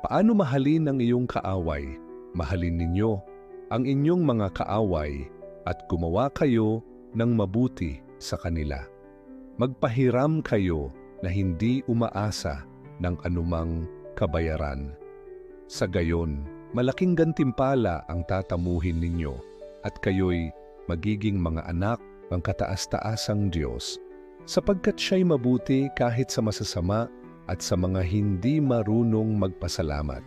Paano mahalin ang iyong kaaway? Mahalin ninyo ang inyong mga kaaway at gumawa kayo ng mabuti sa kanila. Magpahiram kayo na hindi umaasa ng anumang kabayaran. Sa gayon, malaking gantimpala ang tatamuhin ninyo at kayo'y magiging mga anak ng kataas-taasang Diyos sapagkat siya'y mabuti kahit sa masasama at sa mga hindi marunong magpasalamat.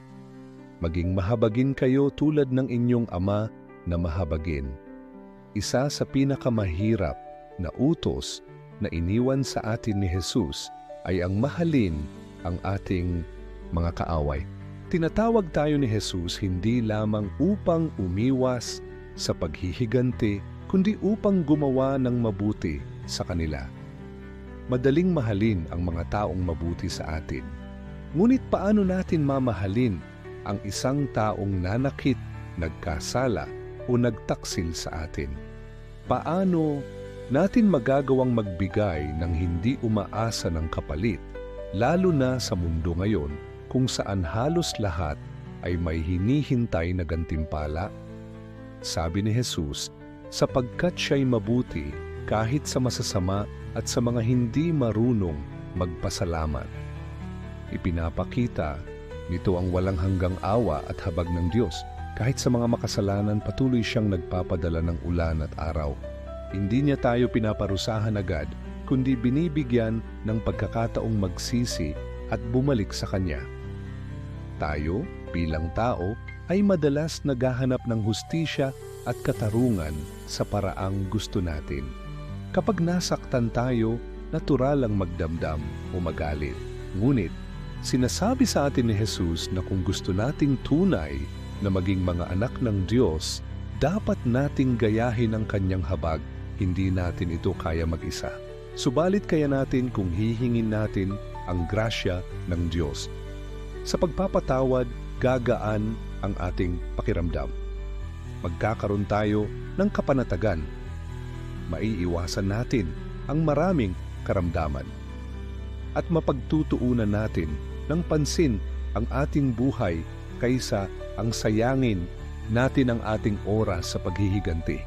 Maging mahabagin kayo tulad ng inyong ama na mahabagin. Isa sa pinakamahirap na utos na iniwan sa atin ni Jesus ay ang mahalin ang ating mga kaaway. Tinatawag tayo ni Jesus hindi lamang upang umiwas sa paghihiganti, kundi upang gumawa ng mabuti sa kanila madaling mahalin ang mga taong mabuti sa atin. Ngunit paano natin mamahalin ang isang taong nanakit, nagkasala o nagtaksil sa atin? Paano natin magagawang magbigay ng hindi umaasa ng kapalit, lalo na sa mundo ngayon kung saan halos lahat ay may hinihintay na gantimpala? Sabi ni Jesus, sapagkat siya'y mabuti kahit sa masasama at sa mga hindi marunong magpasalamat. Ipinapakita nito ang walang hanggang awa at habag ng Diyos. Kahit sa mga makasalanan, patuloy siyang nagpapadala ng ulan at araw. Hindi niya tayo pinaparusahan agad, kundi binibigyan ng pagkakataong magsisi at bumalik sa Kanya. Tayo, bilang tao, ay madalas naghahanap ng hustisya at katarungan sa paraang gusto natin. Kapag nasaktan tayo, natural lang magdamdam o magalit. Ngunit, sinasabi sa atin ni Jesus na kung gusto nating tunay na maging mga anak ng Diyos, dapat nating gayahin ang kanyang habag, hindi natin ito kaya mag-isa. Subalit kaya natin kung hihingin natin ang grasya ng Diyos. Sa pagpapatawad, gagaan ang ating pakiramdam. Magkakaroon tayo ng kapanatagan maiiwasan natin ang maraming karamdaman. At mapagtutuunan natin ng pansin ang ating buhay kaysa ang sayangin natin ang ating oras sa paghihiganti.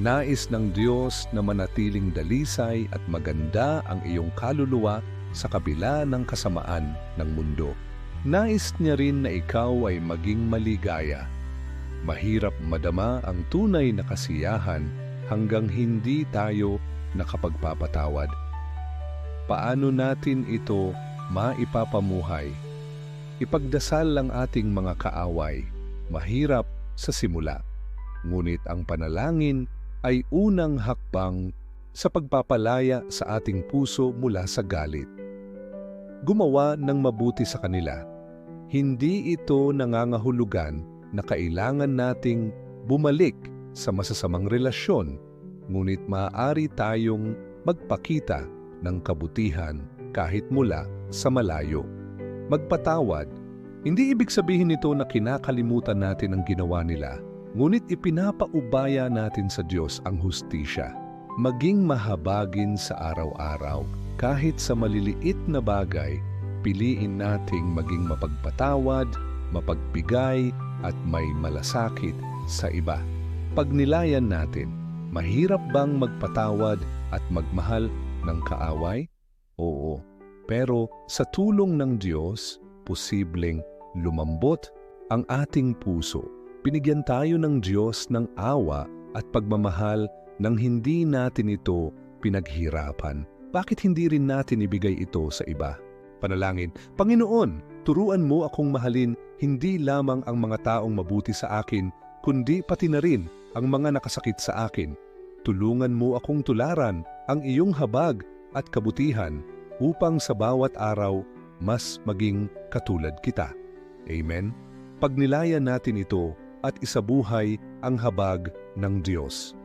Nais ng Diyos na manatiling dalisay at maganda ang iyong kaluluwa sa kabila ng kasamaan ng mundo. Nais niya rin na ikaw ay maging maligaya. Mahirap madama ang tunay na kasiyahan hanggang hindi tayo nakapagpapatawad. Paano natin ito maipapamuhay? Ipagdasal lang ating mga kaaway, mahirap sa simula. Ngunit ang panalangin ay unang hakbang sa pagpapalaya sa ating puso mula sa galit. Gumawa ng mabuti sa kanila. Hindi ito nangangahulugan na kailangan nating bumalik sa masasamang relasyon, ngunit maaari tayong magpakita ng kabutihan kahit mula sa malayo. Magpatawad, hindi ibig sabihin nito na kinakalimutan natin ang ginawa nila, ngunit ipinapaubaya natin sa Diyos ang hustisya. Maging mahabagin sa araw-araw, kahit sa maliliit na bagay, piliin nating maging mapagpatawad, mapagbigay at may malasakit sa iba pagnilayan natin, mahirap bang magpatawad at magmahal ng kaaway? Oo, pero sa tulong ng Diyos, posibleng lumambot ang ating puso. Binigyan tayo ng Diyos ng awa at pagmamahal nang hindi natin ito pinaghirapan. Bakit hindi rin natin ibigay ito sa iba? Panalangin, Panginoon, turuan mo akong mahalin hindi lamang ang mga taong mabuti sa akin, kundi pati na rin ang mga nakasakit sa akin. Tulungan mo akong tularan ang iyong habag at kabutihan upang sa bawat araw mas maging katulad kita. Amen? Pagnilayan natin ito at isabuhay ang habag ng Diyos.